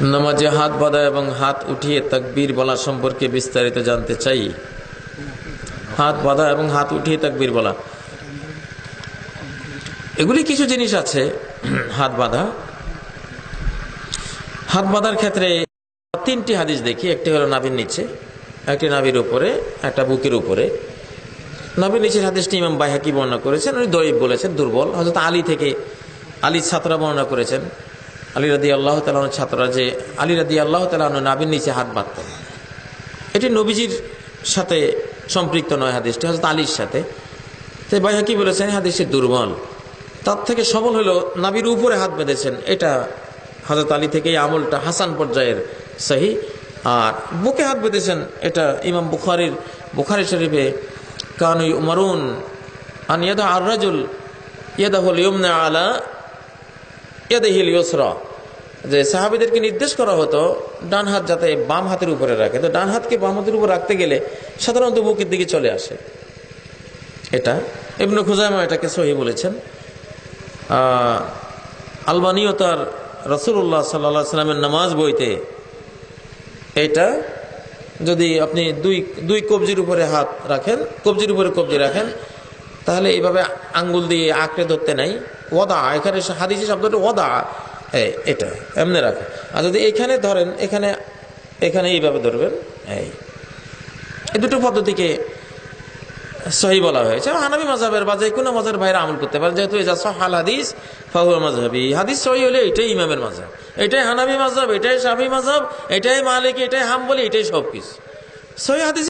নামাজে হাত বাঁধা এবং হাত উঠিয়ে তাকবীর বলা সম্পর্কে বিস্তারিত জানতে চাই। হাত বাঁধা এবং হাত উঠিয়ে তাকবীর বলা। এগুলি কিছু জিনিস আছে, হাত বাঁধা। হাত বাঁধার ক্ষেত্রে তিনটি হাদিস দেখি, একটি হলো নাভির নিচে, একটি নাভির উপরে, একটা বুকের উপরে। নাভির নিচের হাদিসটি ইমাম বাইহাকি বর্ণনা করেছেন, উনি দরিব বলেছেন, দুর্বল। হয়তো আলী থেকে আলীর ছাত্ররা বর্ণনা করেছেন আলী রাদি আল্লাহ তালানোর ছাত্ররা যে আলী রাদি আল্লাহ তালানো নাভির নিচে হাত বাঁধতেন। এটি নবীজির সাথে সম্পৃক্ত নয় হাদিসটি হয়তো আলীর সাথে। তো বাইহাকি বলেছেন হাদিসটি দুর্বল। তার থেকে সবল হলো নাবির উপরে হাত বেঁধেছেন। এটা হজরত আলী থেকে এই আমলটা হাসান পর্যায়ের সহি। আর বুকে হাত বেঁধেছেন, এটা ইমাম বুখারির, বুখারি শরীফে কানুই উমারুন আন ইয়াদা আর রাজুল ইয়াদাহুল ইয়মনা আলা ইয়াদাহিল ইয়সরা যে সাহাবিদেরকে নির্দেশ করা হতো ডান হাত যাতে বাম হাতের উপরে রাখে। তো ডান হাতকে বাম হাতের উপর রাখতে গেলে সাধারণত বুকের দিকে চলে আসে। এটা ইবনু খুজাইমা এটাকে সহি বলেছেন। আলবানিও তার রসুল্লাহ সাল্লা সাল্লামের নামাজ বইতে এটা যদি আপনি দুই দুই কবজির উপরে হাত রাখেন, কবজির উপরে কবজি রাখেন তাহলে এইভাবে আঙ্গুল দিয়ে আঁকড়ে ধরতে নাই। ওদা এখানে হাদিসি শব্দটা ওদা এটা, এমনি রাখেন আর যদি এখানে ধরেন, এখানে এখানে এইভাবে ধরবেন, এই। এই দুটো পদ্ধতিকে সহি বলা হয়েছে। হানাবি মাজাবের বা যে কোনো মজার বাইরে আমল করতে পারে যেহেতু এটা সহাল হাদিস ফাহুর মাঝহাবি হাদিস সহি হলে এটাই ইমামের মাঝহাব এটাই হানাবি মাঝহাব এটাই সাফি মাঝহাব এটাই মালিক, এটাই হাম বলি এটাই সব কিছু সহি হাদিস